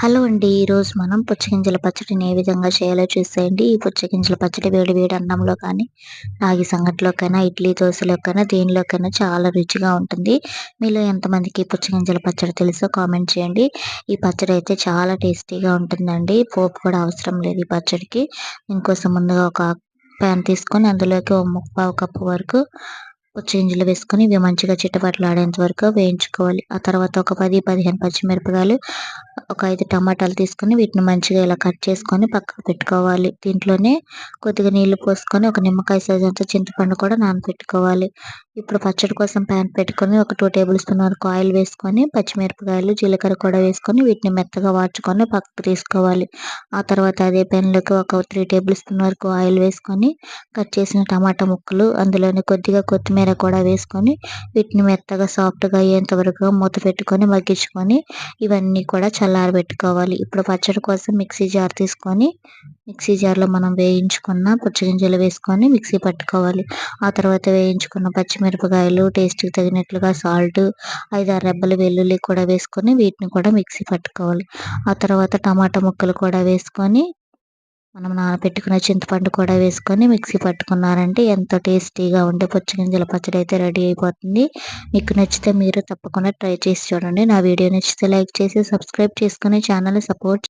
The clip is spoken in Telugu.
హలో అండి. ఈరోజు మనం పుచ్చగింజల పచ్చడిని ఏ విధంగా చేయాలో చూసేయండి. ఈ పుచ్చగింజల పచ్చడి వేడి వేడి అన్నంలో కానీ రాగి సంగటిలోకైనా ఇడ్లీ దోశలోకైనా దేనిలోకైనా చాలా రుచిగా ఉంటుంది. మీలో ఎంతమందికి పుచ్చగింజల పచ్చడి తెలుసో కామెంట్ చేయండి. ఈ పచ్చడి అయితే చాలా టేస్టీగా ఉంటుందండి. పోపు కూడా అవసరం లేదు ఈ పచ్చడికి. ఇంకోసం ముందుగా ఒక ప్యాన్ తీసుకొని అందులోకి ఒక ముప్పావు కప్పు వరకు గింజలు వేసుకొని ఇవి మంచిగా చిట్టపట్లాడేంత వరకు వేయించుకోవాలి. ఆ తర్వాత ఒక పది పదిహేను పచ్చిమిరపకాయలు ఒక ఐదు టమాటాలు తీసుకొని వీటిని మంచిగా ఇలా కట్ చేసుకొని పక్కకు పెట్టుకోవాలి. దీంట్లోనే కొద్దిగా నీళ్ళు పోసుకొని ఒక నిమ్మకాయ సైజ్ చింతపండు కూడా నానబెట్టుకోవాలి ఇప్పుడు పచ్చడి కోసం ప్యాన్ పెట్టుకొని ఒక టూ టేబుల్ స్పూన్ వరకు ఆయిల్ వేసుకొని పచ్చిమిరపకాయలు జీలకర్ర కూడా వేసుకొని వీటిని మెత్తగా వాడ్చుకొని పక్కకు తీసుకోవాలి. ఆ తర్వాత అదే పెన్లోకి ఒక త్రీ టేబుల్ స్పూన్ వరకు ఆయిల్ వేసుకొని కట్ చేసిన టమాటా ముక్కలు అందులోనే కొద్దిగా కొత్తిమీర కూడా వేసుకొని వీటిని మెత్తగా సాఫ్ట్గా అయ్యేంత వరకు మూత పెట్టుకొని మగ్గించుకొని ఇవన్నీ కూడా చల్లారబెట్టుకోవాలి ఇప్పుడు పచ్చడి కోసం మిక్సీ జార్ తీసుకొని మిక్సీ జార్లో మనం వేయించుకున్న పుచ్చగింజలు వేసుకొని మిక్సీ పట్టుకోవాలి. ఆ తర్వాత వేయించుకున్న పచ్చిమిరపకాయలు టేస్ట్కి తగినట్లుగా సాల్ట్ ఐదారు రెబ్బలు వెల్లుల్లి కూడా వేసుకొని వీటిని కూడా మిక్సీ పట్టుకోవాలి. ఆ తర్వాత టమాటా ముక్కలు కూడా వేసుకొని మనం నానబెట్టుకున్న చింతపండు కూడా వేసుకొని మిక్సీ పట్టుకున్నారంటే ఎంతో టేస్టీగా ఉండే పుచ్చగింజల పచ్చడి అయితే రెడీ అయిపోతుంది. మీకు నచ్చితే మీరు తప్పకుండా ట్రై చేసి చూడండి. నా వీడియో నచ్చితే లైక్ చేసి సబ్స్క్రైబ్ చేసుకుని ఛానల్ సపోర్ట్